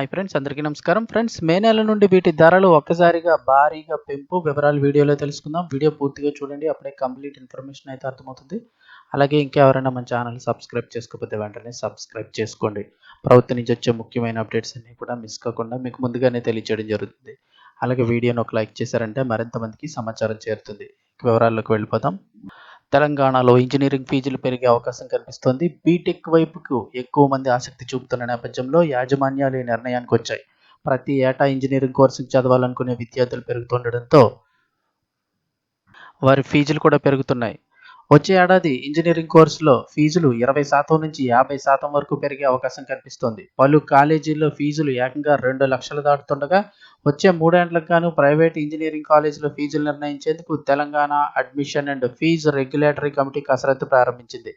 Hi friends అందరికీ నమస్కారం. Friends మే నెల నుండి వీటి ధరలు ఒక్కసారిగా భారీగా పెంపు వివరాలు వీడియోలో తెలుసుకుందాం. వీడియో పూర్తిగా చూడండి అప్పుడే కంప్లీట్ ఇన్ఫర్మేషన్ అయితే అర్థమవుతుంది. అలాగే ఇంకెవరైనా మన ఛానల్ సబ్స్క్రైబ్ చేసుకోకపోతే వెంటనే సబ్స్క్రైబ్ చేసుకోండి. ప్రభుత్వం నుంచి వచ్చే ముఖ్యమైన అప్డేట్స్ అన్ని కూడా మిస్ కాకుండా మీకు ముందుగానే తెలియజేయడం జరుగుతుంది. అలాగే వీడియోని ఒక లైక్ చేశారంటే మరింత మందికి సమాచారం చేరుతుంది. వివరాల్లోకి వెళ్ళిపోతాం తెలంగాణలో ఇంజనీరింగ్ ఫీజులు పెరిగే అవకాశం కనిపిస్తోంది. బీటెక్ వైపుకు ఎక్కువ మంది ఆసక్తి చూపుతున్న నేపథ్యంలో యాజమాన్యాలు ఈ నిర్ణయానికి వచ్చాయి. ప్రతి ఏటా ఇంజనీరింగ్ కోర్సుకు చదవాలనుకునే విద్యార్థులు పెరుగుతుండడంతో వారి ఫీజులు కూడా పెరుగుతున్నాయి. వచ్చే ఏడాది ఇంజనీరింగ్ కోర్సులో ఫీజులు ఇరవై శాతం నుంచి యాభై శాతం వరకు పెరిగే అవకాశం కనిపిస్తోంది. పలు కాలేజీల్లో ఫీజులు ఏకంగా రెండు లక్షలు దాటుతుండగా వచ్చే మూడేండ్లకు గాను ప్రైవేట్ ఇంజనీరింగ్ కాలేజీలో ఫీజులు నిర్ణయించేందుకు Telangana admission and fee regulatory committee కసరత్తు ప్రారంభించింది.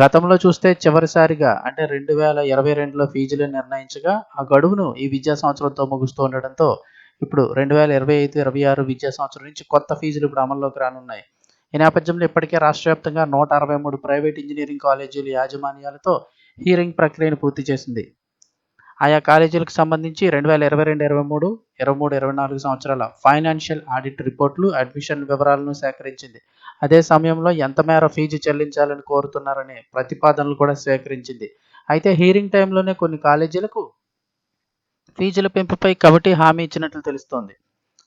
గతంలో చూస్తే చివరిసారిగా అంటే రెండు వేల ఇరవై రెండులో ఫీజులు నిర్ణయించగా ఆ గడువును ఈ విద్యా సంవత్సరంతో ముగుస్తూ ఉండడంతో ఇప్పుడు రెండు వేల ఇరవై ఐదు ఇరవై ఆరు విద్యా సంవత్సరం నుంచి కొత్త ఫీజులు ఇప్పుడు అమల్లోకి రానున్నాయి. ఈ నేపథ్యంలో ఇప్పటికే రాష్ట్ర వ్యాప్తంగా నూట అరవై మూడు ప్రైవేట్ ఇంజనీరింగ్ కాలేజీల యాజమాన్యాలతో హీరింగ్ ప్రక్రియను పూర్తి చేసింది. ఆయా కాలేజీలకు సంబంధించి రెండు వేల ఇరవై రెండు ఇరవై మూడు ఇరవై మూడు ఇరవై నాలుగు సంవత్సరాల ఫైనాన్షియల్ ఆడిట్ రిపోర్ట్లు అడ్మిషన్ వివరాలను సేకరించింది. అదే సమయంలో ఎంత మేర ఫీజు చెల్లించాలని కోరుతున్నారనే ప్రతిపాదనలు కూడా స్వీకరించింది అయితే హీరింగ్ టైంలోనే కొన్ని కాలేజీలకు ఫీజుల పెంపుపై కమిటీ హామీ ఇచ్చినట్లు తెలుస్తోంది.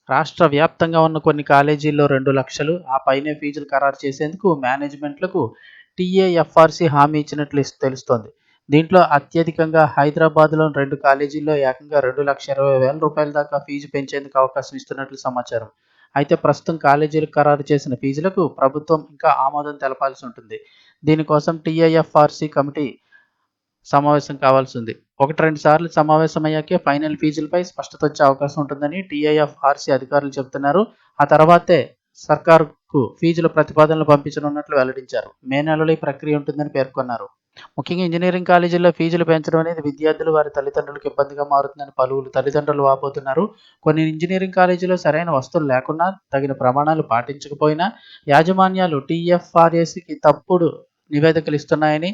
రాష్ట్ర వ్యాప్తంగా ఉన్న కొన్ని కాలేజీల్లో రెండు లక్షలు ఆ పైనే ఫీజులు ఖరారు చేసేందుకు మేనేజ్మెంట్లకు టీఏఎఫ్ఆర్సి హామీ ఇచ్చినట్లు తెలుస్తోంది. దీంట్లో అత్యధికంగా హైదరాబాద్లోని రెండు కాలేజీల్లో ఏకంగా రెండు లక్షల ఇరవై వేల రూపాయల దాకా ఫీజు పెంచేందుకు అవకాశం ఇస్తున్నట్లు సమాచారం. అయితే ప్రస్తుతం కాలేజీలకు ఖరారు చేసిన ఫీజులకు ప్రభుత్వం ఇంకా ఆమోదం తెలపాల్సి ఉంటుంది. దీనికోసం టీఐఎఫ్ఆర్సీ కమిటీ సమావేశం కావాల్సి ఉంది ఒకటి రెండు సార్లు సమావేశం అయ్యాకే ఫైనల్ ఫీజులపై స్పష్టత వచ్చే అవకాశం ఉంటుందని టీఐఎఫ్ఆర్సీ అధికారులు చెబుతున్నారు. ఆ తర్వాతే సర్కారుకు ఫీజుల ప్రతిపాదనలు పంపించనున్నట్లు వెల్లడించారు. మే నెలలో ఈ ప్రక్రియ ఉంటుందని పేర్కొన్నారు. ముఖ్యంగా ఇంజనీరింగ్ కాలేజీల్లో ఫీజులు పెంచడం అనేది విద్యార్థులు వారి తల్లిదండ్రులకు ఇబ్బందిగా మారుతుందని పలువురు తల్లిదండ్రులు వాపోతున్నారు. కొన్ని ఇంజనీరింగ్ కాలేజీలో సరైన వస్తువులు లేకున్నా తగిన ప్రమాణాలు పాటించకపోయినా యాజమాన్యాలు టీఎఫ్ఆర్ఏసీకి తప్పుడు నివేదికలు ఇస్తున్నాయని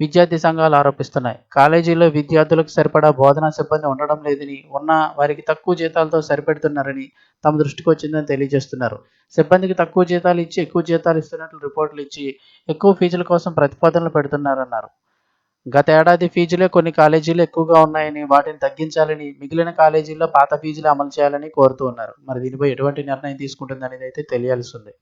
విద్యార్థి సంఘాలు ఆరోపిస్తున్నాయి. కాలేజీలో విద్యార్థులకు సరిపడా బోధనా సిబ్బంది ఉండడం లేదని ఉన్న వారికి తక్కువ జీతాలతో సరిపెడుతున్నారని తమ దృష్టికి వచ్చిందని తెలియజేస్తున్నారు. సిబ్బందికి తక్కువ జీతాలు ఇచ్చి ఎక్కువ జీతాలు ఇస్తున్నట్లు రిపోర్టులు ఇచ్చి ఎక్కువ ఫీజుల కోసం ప్రతిపాదనలు పెడుతున్నారన్నారు. గత ఏడాది ఫీజులే కొన్ని కాలేజీలు ఎక్కువగా ఉన్నాయని వాటిని తగ్గించాలని మిగిలిన కాలేజీల్లో పాత ఫీజులు అమలు చేయాలని కోరుతూ ఉన్నారు. మరి దీనిపై ఎటువంటి నిర్ణయం తీసుకుంటుంది అనేది అయితే తెలియాల్సి ఉంది.